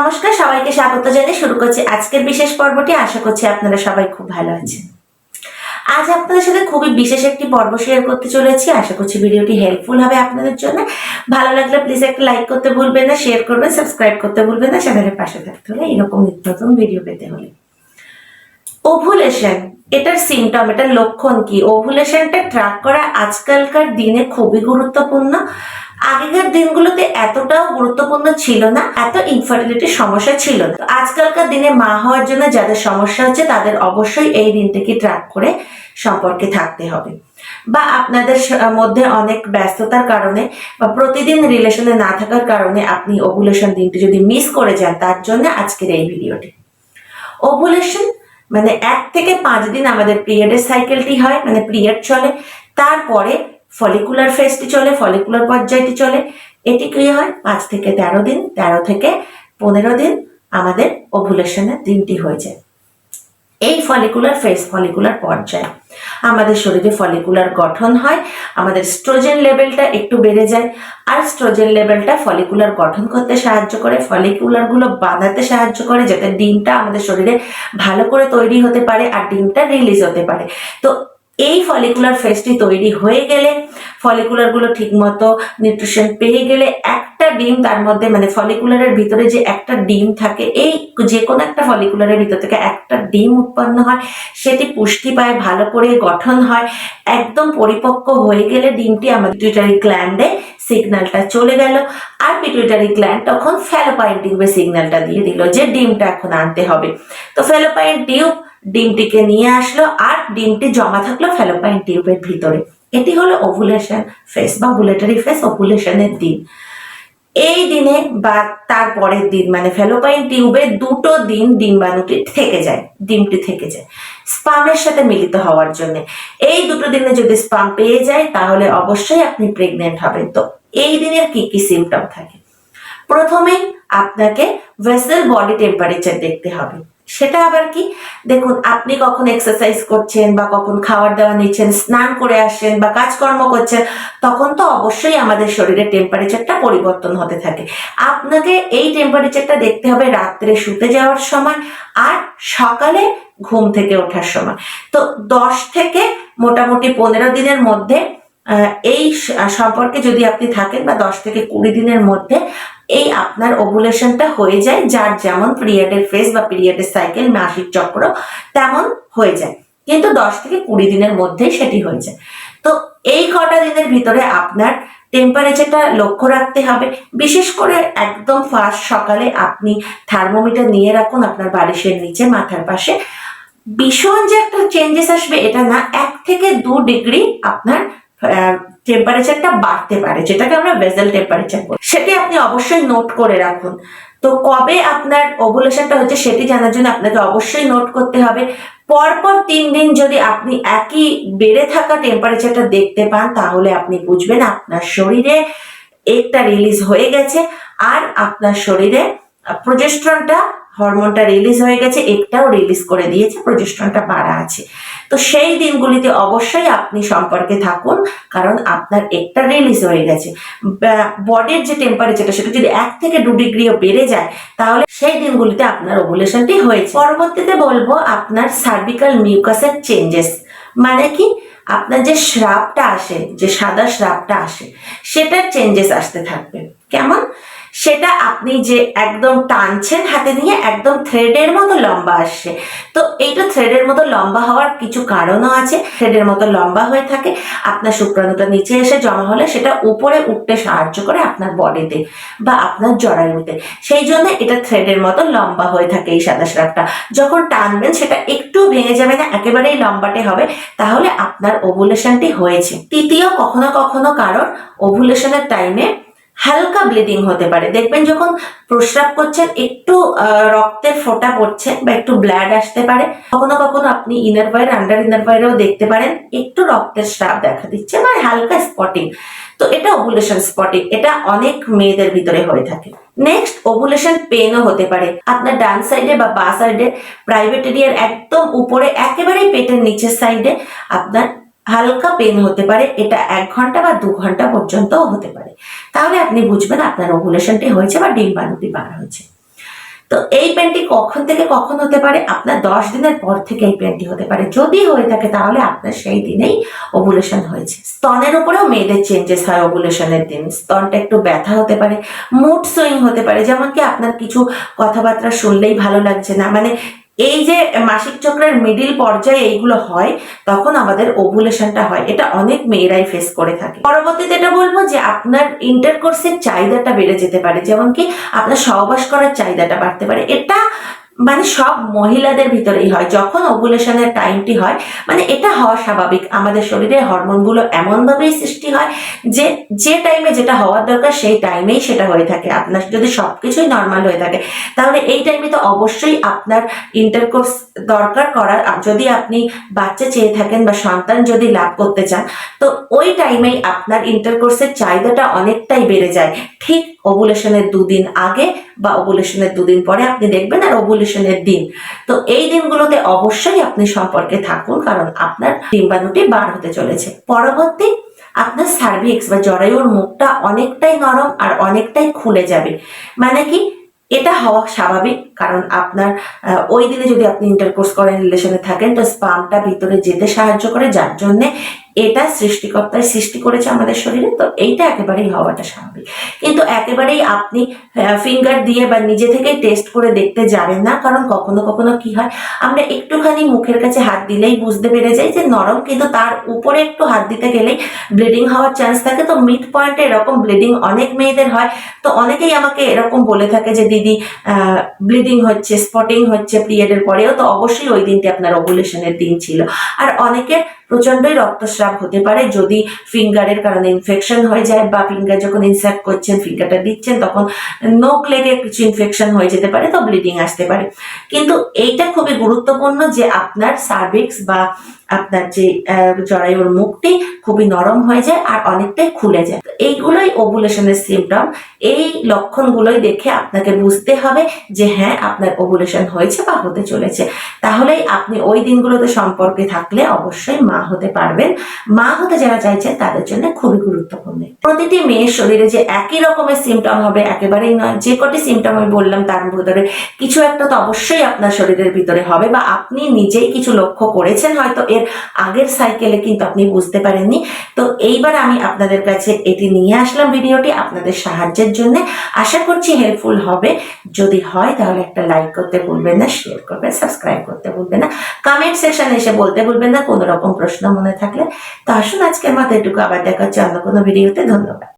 নমস্কার, সবাইকে স্বাগত জানিয়ে শুরু করছি আজকের বিশেষ পর্বটি। আশা করছি আপনারা সবাই খুব ভালো আছেন। আজ আপনাদের সাথে খুবই বিশেষ একটি পর্ব শেয়ার করতে চলেছি। আশা করছি ভিডিওটি হেল্পফুল হবে আপনাদের জন্য। ভালো লাগলে প্লিজ একটা লাইক করতে ভুলবেন না শেয়ার করবেন সাবস্ক্রাইব করতে ভুলবেন না, চ্যানেলের পাশে থাকতে হলে এরকম নিত্য নতুন ভিডিও পেতে হলে। ওভুলেশন এটার সিমটম এটার লক্ষণ কি? ওভুলেশনটা ট্র্যাক করা আজকালকার দিনে খুবই গুরুত্বপূর্ণ। আগেকার দিনগুলোতে এতটাও গুরুত্বপূর্ণ ছিল না, এত ইনফার্টিলিটির সমস্যা ছিল না। আজকালকার দিনে মা হওয়ার জন্য যাদের সমস্যা হচ্ছে তাদের অবশ্যই এই দিনটিকে ট্র্যাক করে সম্পর্কে থাকতে হবে। বা আপনাদের মধ্যে অনেক ব্যস্ততার কারণে বা প্রতিদিন রিলেশনে না থাকার কারণে আপনি ওভুলেশন দিনটি যদি মিস করে যান, তার জন্য আজকের এই ভিডিওটি। ওভুলেশন মানে এক থেকে পাঁচ দিন আমাদের পিরিয়ডের সাইকেলটি হয় মানে পিরিয়ড চলে। তারপরে ফলিকুলার ফেজটি চলে, ফলিকুলার পর্যায়টি চলে। এটি কি হয়? পাঁচ থেকে তেরো দিন, তেরো থেকে পনেরো দিন আমাদের ওভুলেশনের দিনটি হয়ে যায় এই ফলিকুলার ফেজ ফলিকুলার পর্যায়। আমাদের শরীরে ফলিকুলার গঠন হয়, আমাদের স্ট্রোজেন লেভেলটা একটু বেড়ে যায়, আর স্ট্রোজেন লেভেলটা ফলিকুলার গঠন করতে সাহায্য করে ফলিকুলারগুলো বাঁধাতে সাহায্য করে, যাতে ডিমটা আমাদের শরীরে ভালো করে তৈরি হতে পারে আর ডিমটা রিলিজ হতে পারে। তো এই ফলিকুলার ফেসটি তৈরি হয়ে গেলে ফলিকুলারগুলো ঠিকমতো নিউট্রিশন পেয়ে গেলে একটা ডিম তার মধ্যে মানে ফলিকুলারের ভিতরে যে একটা ডিম থাকে, এই যে কোনো একটা ফলিকুলারের ভিতর থেকে একটা ডিম উৎপন্ন হয়, সেটি পুষ্টি পায়, ভালো করে গঠন হয়, একদম পরিপক্ক হয়ে গেলে ডিমটি আমাদের পিটুইটারি গ্ল্যান্ডে সিগন্যালটা চলে গেল। আর পিটুইটারি গ্ল্যান্ড তখন ফ্যালোপাইন টিউবে সিগন্যালটা দিয়ে দিল যে ডিমটা এখন আনতে হবে। তো ফ্যালোপাইন টিউব ডিমটিকে নিয়ে আসলো আর ডিমটি জমা থাকল ফ্যালোপাইন টিউবের ভিতরে। এটি হলো ওভুলেশন ফেস বা বুলেটারি ফেস ওভুলেশনের দিন। এই দিনে বা তার পরের দিন মানে ফ্যালোপাইন টিউবে দুটো দিন ডিম্বাণুটি থেকে যায়, ডিমটি থেকে যায়। স্পামের সাথে মিলিত হওয়ার জন্য। এই দুটো দিনে যদি স্পাম পেয়ে যায়, তাহলে অবশ্যই আপনি প্রেগনেন্ট হবেন। তো এই দিনের কি কি সিমটম থাকে? প্রথমেই আপনাকে ভেসেল বডি টেম্পারেচার দেখতে হবে। সেটা আবার কি? দেখুন, আপনি কখন এক্সারসাইজ করছেন বা কখন খাবার দাবার নিচ্ছেন, স্নান করে আসছেন বা কাজকর্ম করছেন, তখন তো অবশ্যই আমাদের শরীরের টেম্পারেচারটা পরিবর্তন হতে থাকে। আপনাকে এই টেম্পারেচারটা দেখতে হবে রাত্রে শুতে যাওয়ার সময় আর সকালে ঘুম থেকে ওঠার সময়। তো দশ থেকে মোটামুটি পনেরো দিনের মধ্যে এই সম্পর্কে যদি আপনি থাকেন বা দশ থেকে কুড়ি দিনের মধ্যে এই আপনার ওভুলেশনটা হয়ে যায়, যার যেমন পিরিয়ডের ফেজ বা পিরিয়ডের সাইকেল মাসিক চক্র তেমন হয়ে যায়। কিন্তু দশ থেকে কুড়ি দিনের মধ্যেই সেটি হয়ে যায়। তো এই কটা দিনের ভিতরে আপনার টেম্পারেচারটা লক্ষ্য রাখতে হবে। বিশেষ করে একদম ফার্স্ট সকালে আপনি থার্মোমিটার নিয়ে রাখুন আপনার বালিশের নিচে, মাথার পাশে। ভীষণ যে একটা চেঞ্জেস আসবে, এটা না, এক থেকে দু ডিগ্রি আপনার টেম্পারেচারটা বাড়তে পারে, যেটাকে আমরা ভেজেল টেম্পারেচার বলি। সেটি আপনি অবশ্যই নোট করে রাখুন। তো কবে আপনার ওভুলেশনটা হচ্ছে সেটি জানার জন্য আপনাকে অবশ্যই নোট করতে হবে। পরপর তিন দিন যদি আপনি একই বেড়ে থাকা টেম্পারেচারটা দেখতে পান, তাহলে আপনি বুঝবেন আপনার শরীরে একটা রিলিজ হয়ে গেছে। আর আপনার শরীরে প্রজেস্ট্রনটা হরমোনটা রিলিজ হয়ে গেছে, একটাও রিলিজ করে দিয়েছে প্রজেস্ট্রনটা বাড়া আছে। তো সেই দিনগুলিতে অবশ্যই আপনি সম্পর্কে থাকুন, কারণ আপনার একটা রিলিজ হয়ে গেছে। বডির যে টেম্পারেচারটা সেটা যদি এক থেকে দু ডিগ্রিও বেড়ে যায়, তাহলে সেই দিনগুলিতে আপনার ওভুলেশনটি হয়েছে পরবর্তীতে বলব আপনার সার্ভিক্যাল মিউকাসের চেঞ্জেস মানে কি? আপনার যে শ্রাবটা আসে, যে সাদা শ্রাবটা আসে, সেটার চেঞ্জেস আসতে থাকবে। কেমন? সেটা আপনি যে একদম টানছেন হাতে নিয়ে একদম থ্রেডের মতো লম্বা আসছে। তো এইটা থ্রেডের মতো লম্বা হওয়ার কিছু কারণও আছে থ্রেডের মতো লম্বা হয়ে থাকে, আপনার শুক্রাণুটা নিচে এসে জমা হলে সেটা উপরে উঠতে সাহায্য করে আপনার বডিতে বা আপনার জরায়ুতে। সেই জন্য এটা থ্রেডের মতো লম্বা হয়ে থাকে এই সাদা স্রাবটা যখন টানবেন সেটা একটু ভেঙে যাবে না, একেবারেই লম্বাটে হবে, তাহলে আপনার ওভুলেশনটি হয়েছে। তৃতীয় কখনো কখনো কারণ ওভুলেশনের টাইমে হালকা ব্লিডিং হতে পারে। দেখবেন যখন প্রস্রাব করছেন, একটু রক্তের ফোঁটা পড়ছে বা একটু ব্লাড আসতে পারে, কখনো কখনো আপনি ইনার ওয়ার আন্ডার ইনার ওয়ারেও দেখতে পারেন, একটু রক্তের স্রাব দেখা দিচ্ছে বা হালকা স্পটিং তো এটা ওভুলেশন স্পটিং এটা অনেক মেয়েদের ভিতরে হয়ে থাকে। নেক্সট ওভুলেশন পেনও হতে পারে। আপনার ডান সাইডে বা বা সাইডে প্রাইভেট এরিয়ার একদম উপরে, একেবারেই পেটের নিচের সাইডে আপনার হালকা পেন হতে পারে, এটা এক ঘণ্টা বা দু ঘণ্টা পর্যন্তও হতে পারে। তাহলে আপনি বুঝবেন আপনার ওভুলেশনটি হয়েছে বা ডিম্বাণুটি বার হয়েছে। তো এই পেনটি কখন থেকে কখন হতে পারে? আপনার দশ দিনের পর থেকে এই পেনটি হতে পারে। যদি হয়ে থাকে, তাহলে আপনার সেই দিনেই ওভুলেশন হয়েছে। স্তনের উপরেও মেয়েদের চেঞ্জেস হয় ওভুলেশনের দিন। স্তনটা একটু ব্যথা হতে পারে মুড সুইং হতে পারে। যেমন কি আপনার কিছু কথাবার্তা শুনলেই ভালো লাগছে না। মানে এই যে মাসিক চক্রের মিডিল পর্যায়ে এইগুলো হয়, তখন আমাদের ওভুলেশনটা হয়। এটা অনেক মেয়েরাই ফেস করে থাকে। পরবর্তীতে এটা বলব যে আপনার ইন্টারকোর্সের চাহিদাটা বেড়ে যেতে পারে। যেমন কি আপনার সহবাস করার চাহিদাটা বাড়তে পারে। এটা মানে সব মহিলাদের ভিতরেই হয়। যখন ওভুলেশনের টাইমটি হয় মানে এটা হওয়া স্বাভাবিক। আমাদের শরীরে হরমোনগুলো এমনভাবেই সৃষ্টি হয় যে যে টাইমে যেটা হওয়ার দরকার, সেই টাইমেই সেটা হয়ে থাকে। আপনার যদি সব কিছুই নর্মাল হয়ে থাকে, তাহলে এই টাইমে তো অবশ্যই আপনার ইন্টারকোর্স দরকার করার। যদি আপনি বাচ্চা চেয়ে থাকেন বা সন্তান যদি লাভ করতে চান, তো ওই টাইমেই আপনার ইন্টারকোর্সের চাহিদাটা অনেকটাই বেড়ে যায়। ঠিক ওভুলেশনের দুদিন আগে বা ওভুলেশনের দুদিন পরে আপনি দেখবেন আর ওভুলেশনের দিন। তো এই দিনগুলোতে অবশ্যই আপনি সম্পর্কে থাকুন, কারণ আপনার ডিম্বাণুটি বার হতে চলেছে। পরবর্তী আপনার সার্ভিক্স বা জরায়ুর মুখটা অনেকটাই নরম আর অনেকটাই খুলে যাবে। মানে কি? এটা হওয়া স্বাভাবিক, কারণ আপনার ওই দিনে যদি আপনি ইন্টারকোর্স করেন রিলেশনে থাকেন, তো স্পামটা ভিতরে যেতে সাহায্য করে, যার জন্যে এটা সৃষ্টিকর্তায় সৃষ্টি করেছে আমাদের শরীরে, তো এইটা একেবারেই হওয়াটা স্বাভাবিক। কিন্তু একেবারেই আপনি ফিঙ্গার দিয়ে বা নিজে থেকেই টেস্ট করে দেখতে যাবেন না, কারণ কখনো কখনো কি হয়, আমরা একটুখানি মুখের কাছে হাত দিলেই বুঝতে পেরে যাই যে নরম, কিন্তু তার উপরে একটু হাত দিতে গেলেই ব্লিডিং হওয়ার চান্স থাকে। তো মিড পয়েন্টে এরকম ব্লিডিং অনেক মেয়েদের হয়। তো অনেকেই আমাকে এরকম বলে থাকে যে, দিদি ব্লিডিং হচ্ছে স্পটিং হচ্ছে পিরিয়ডের পরেও। তো অবশ্যই ওই দিনটি আপনার ওভুলেশনের দিন ছিল। আর অনেকের প্রচন্ডই রক্তস্রাব হতে পারে। যদি ফিঙ্গারের কারণে ইনফেকশন হয়ে যায় বা ফিঙ্গার যখন ইনসার্ট করছেন ফিঙ্গারটা দিচ্ছেন, তখন নোক লেগে কিছু ইনফেকশন হয়ে যেতে পারে তো ব্লিডিং আসতে পারে। কিন্তু এইটা খুবই গুরুত্বপূর্ণ যে আপনার সার্ভিক্স বা আপনার যে জরায়ুর মুখটি খুবই নরম হয়ে যায় আর অনেকটাই খুলে যায়। তো এইগুলোই ওভুলেশনের সিমটম এই লক্ষণগুলোই দেখে আপনাকে বুঝতে হবে যে হ্যাঁ আপনার ওভুলেশন হয়েছে বা হতে চলেছে। তাহলেই আপনি ওই দিনগুলোতে সম্পর্কে থাকলে অবশ্যই মা হতে পারবেন। মা হতে যারা চাইছেন, তাদের জন্য খুবই গুরুত্বপূর্ণ। প্রতিটি মেয়ের শরীরে যে একই রকমের সিমটম হবে, একেবারেই নয়। যে কটি সিমটম আমি বললাম, তার ভিতরে কিছু একটা তো অবশ্যই আপনার শরীরের ভিতরে হবে বা আপনি নিজেই কিছু লক্ষ্য করেছেন হয়তো এর আগের সাইকেলে কিন্তু আপনি বুঝতে পারেননি। তো এইবার আমি আপনাদের কাছে এটি নিয়ে আসলাম ভিডিওটি আপনাদের সাহায্যের জন্য। আশা করছি হেল্পফুল হবে। যদি হয় তাহলে একটা লাইক করতে ভুলবেন না শেয়ার করবেন সাবস্ক্রাইব করতে ভুলবেন না কমেন্ট সেকশানে এসে বলতে ভুলবেন না, কোনো রকম প্রশ্ন মনে থাকলে। তো আসুন আজকের মতো এটুকু, আবার দেখা হচ্ছে অন্য কোনো ভিডিওতে ধন্যবাদ।